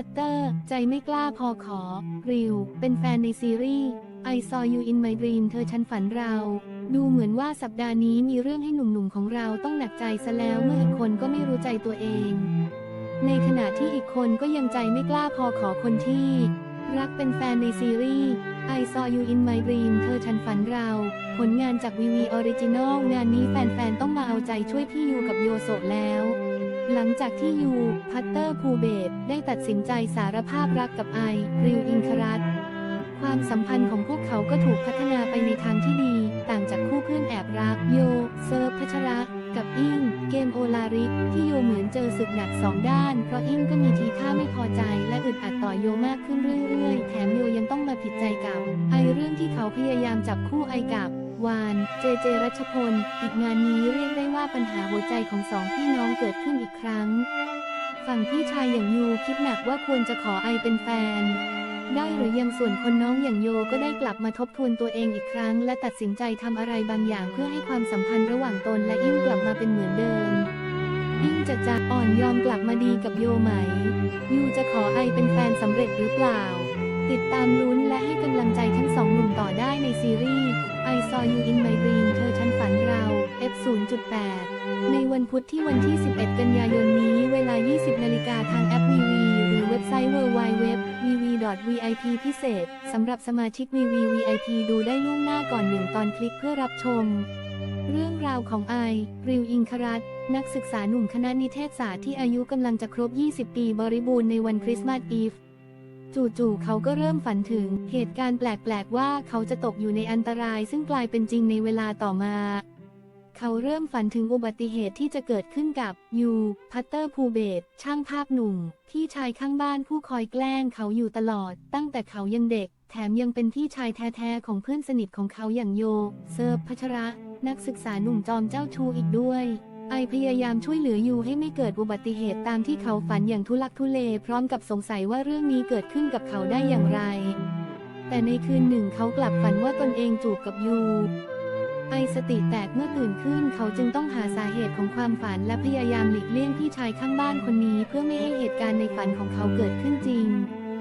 พัตเตอร์ ใจไม่กล้าพอขอ ริว เป็นแฟนในซีรีส์ I saw you in my dream เธอฉันฝันเรา ดูเหมือนว่าสัปดาห์นี้มีเรื่องให้หนุ่มๆของเราต้องหนักใจซะแล้วเมื่ออีกคนก็ไม่รู้ใจตัวเอง ในขณะที่อีกคนก็ยังใจไม่กล้าพอขอคนที่ รักเป็นแฟนในซีรีส์ I saw you in my dream เธอฉันฝันเรา ผลงานจากวีวีออริจินอลงานนี้แฟนๆ ต้องมาเอาใจช่วยพี่ยูกับโยโซแล้ว หลังจากที่ยู พัตเตอร์ภูเบศได้ตัดสินใจสารภาพรักกับไอ ริวอินครัตความสัมพันธ์ของพวกเขาก็ถูกพัฒนาไปในทางที่ดี ต่างจากคู่เพื่อนแอบรัก โย เซิร์ฟพัชระกับอิง เกมโอลาริก ที่โยเหมือนเจอศึกหนักสองด้าน เพราะอิงก็มีทีท่าไม่พอใจ และอึดอัดต่อโยมากขึ้นเรื่อยๆ แถมโยยังต้องมาผิดใจกับ ไอเรื่องที่เขาพยายามจับคู่ไอกับวาน เจเจรัชพล อีกงานนี้เรียกได้ว่าปัญหาหัวใจของสองพี่น้องเกิดขึ้นอีก ครั้ง ฝั่งพี่ชายอย่างยูคิดหนักว่าควรจะขอไอเป็นแฟน ได้หรือยังส่วนคนน้องอย่างโยก็ได้กลับมาทบทวนตัวเองอีกครั้ง และตัดสินใจทำอะไรบางอย่างเพื่อให้ความสัมพันธ์ระหว่างตนและอิงกลับมาเป็นเหมือนเดิมอิงจะจะอ่อนยอมกลับมาดีกับโยไหม ยูจะขอไอเป็นแฟนสำเร็จหรือเปล่า ติดตามลุ้นและให้กำลังใจทั้งสองหนุ่มต่อได้ในซีรีส์ I saw you in my dream เธอฉันฝัน 0.8 ในวันพุธที่วันที่ 11 กันยายนนี้ เวลา 20 นาฬิกาทางแอป VV หรือเว็บไซต์ www.vv.vip พิเศษสำหรับสมาชิก VV VIP ดูได้ล่วงหน้าก่อนหนึ่งตอนคลิกเพื่อรับชม เรื่องราวของไอ ริวอิงครัตนักศึกษาหนุ่มคณะนิเทศศาสตร์ที่อายุกำลังจะครบ 20 ปีบริบูรณ์ในวันคริสต์มาสอีฟจู่ๆ เขาก็เริ่มฝันถึงเหตุการณ์แปลก ๆ ว่าเขาจะตกอยู่ในอันตรายซึ่งกลายเป็นจริงในเวลาต่อมา เขาเริ่มฝันถึงอุบัติเหตุที่จะเกิดขึ้นกับ ยูพัตเตอร์ภูเบศช่างภาพหนุ่ม พี่ชายข้างบ้านผู้คอยแกล้งเขาอยู่ตลอด ตั้งแต่เขายังเด็ก แถมยังเป็นพี่ชายแท้ๆของเพื่อนสนิทของเขาอย่างโย เซิร์ฟพัชระ นักศึกษาหนุ่มจอมเจ้าชู้อีกด้วยไอพยายามช่วยเหลือยูให้ไม่เกิดอุบัติเหตุตามที่เขาฝันอย่างทุลักทุเล พร้อมกับสงสัยว่าเรื่องนี้เกิดขึ้นกับเขาได้อย่างไร แต่ในคืนหนึ่งเขากลับฝันว่าตนเองจูบกับยู สติแตกเมื่อตื่นขึ้นเขาจึงต้องหาสาเหตุของความฝันและพยายามหลีกเลี่ยงพี่ชายข้างบ้านคนนี้ เพื่อไม่ให้เหตุการณ์ในฝันของเขาเกิดขึ้นจริง